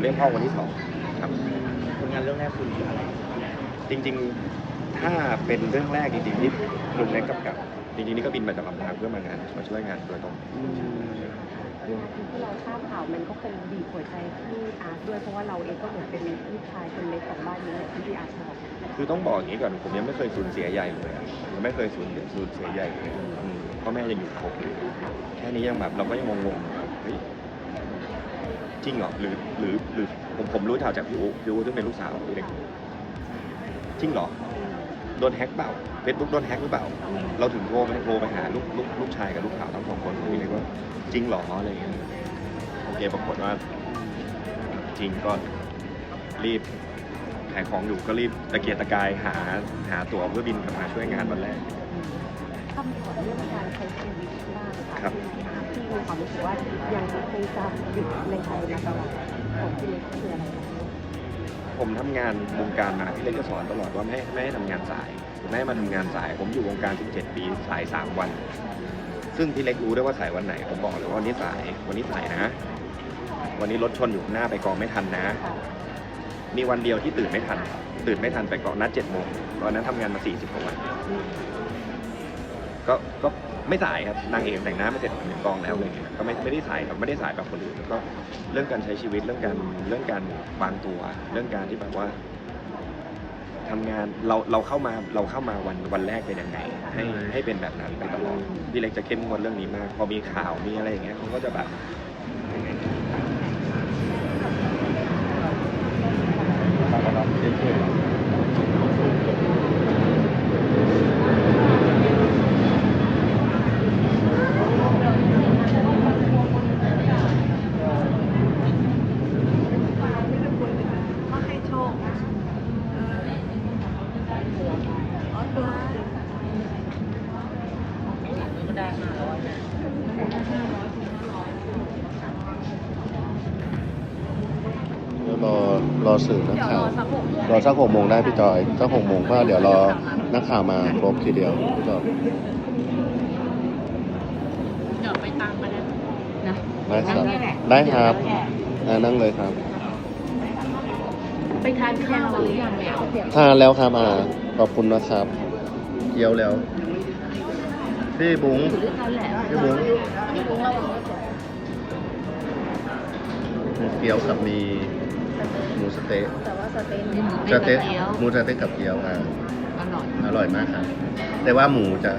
เรื่องพ่อคนที่สองครับผลงานเรื่องแรกคืออะไร จริงๆถ้าเป็นเรื่องแรกจริงๆที่ลุงเล็กกับกับจริงๆนี่ก็บินมาจากลำพังเพื่อมางานมาช่วยงานโดยตรงที่เราทราบข่าวมันก็เป็นบีบหัวใจที่อาร์ตด้วยเพราะว่าเราเองก็เหมือนเป็นลูกชายคนเล็กของบ้านนี้แหละที่พี่อาร์ตบอกคือต้องบอกอย่างนี้ก่อนผมยังไม่เคยสูญเสียใหญ่เลยอะผมไม่เคยสูญเสียสูญเสียใหญ่เลยอืมพ่อแม่ยังอยู่ครบอยู่แค่นี้ยังแบบเราก็ยังงงๆว่าเฮ้ย จริงเหรอหรือหรือหรือผมผมรู้ข่าวจากพี่อู๋พี่อู๋ซึ่งเป็นลูกสาวพี่เล็กจริงเหรอโดนแฮ็กเปล่าเฟซบุ๊กโดนแฮ็กหรือเปล่า เราถึงโทรไปโทรไปหาลูกลูกลูกชายกับลูกสาวทั้งสองคนพี่เล็กว่าจริงเหรออะไรอย่างเงี้ยโอเคปรากฏว่าจริงก็รีบขายของอยู่ก็รีบตะเกียกตะกายหาหาตั๋วเพื่อบินกลับมาช่วยงานวันแรกคำขอเรื่องการใช้ชีวิตบ้างค่ะ มีความรู้สึกว่ายังคงจะอยู่ในใจมาตลอดของพี่เล็กคืออะไรคะผมทำงานวงการมาพี่เล็กก็สอนตลอดว่าไม่ให้ไม่ให้ทำงานสายไม่ให้มาทำงานสาย ผมอยู่วงการ 17 ปีสาย 3 วัน ซึ่งพี่เล็กรู้ได้วยว่าสายวันไหน ผมบอกเลยว่าวันนี้สายวันนี้สายนะ วันนี้รถชนอยู่ข้างหน้าไปกองไม่ทันนะ มีวันเดียวที่ตื่นไม่ทัน ตื่นไม่ทันไปกองนัด7โมงตอนนั้นทำงานมา40กว่าวัน อืม ก็ก็ไม่สายครับนางเอกแต่งหน้าไม่เสร็จถึงกองแล้วอะไรเงี้ยก็ไม่ไม่ได้สายครับไม่ได้สายแบบคนอื่นแล้วก็เรื่องการใช้ชีวิตเรื่องการเรื่องการวางตัว เรื่องการที่แบบว่าทำงานเราเราเข้ามาเราเข้ามาวันวันแรกเป็นยังไง ให้ให้เป็นแบบนั้นไปตลอดพี่เล็กจะเข้มงวดเรื่องนี้มาก พอมีข่าวมีอะไรอย่างเงี้ยเขาก็จะแบบยังไง ก็ให้โชคนะเอออ๋อตัว เดี๋ยวรอรอสื่อนักข่าวรอสักหกโมงได้พี่จอยสักหกโมงเพราะเดี๋ยวรอนักข่าวมาครบทีเดียวพี่จอยเดี๋ยวไปตามกันนะได้ครับได้ครับอ่านั่งเลยครับ ไปทานข้าวหรือยังแล้วทานแล้วครับอ่าขอบคุณนะครับเกี๊ยวแล้ว พี่บุ้งอยู่ด้วยกันแหละพี่บุ้งพี่บุ้งเราบอกว่าจะมีเกี๊ยวกับมีหมูสะเต๊ะแต่ว่าสเต็กสะเต๊ะหมูสะเต๊ะกับเกี๊ยวอ่าอร่อยอร่อยมากครับแต่ว่าหมูจะ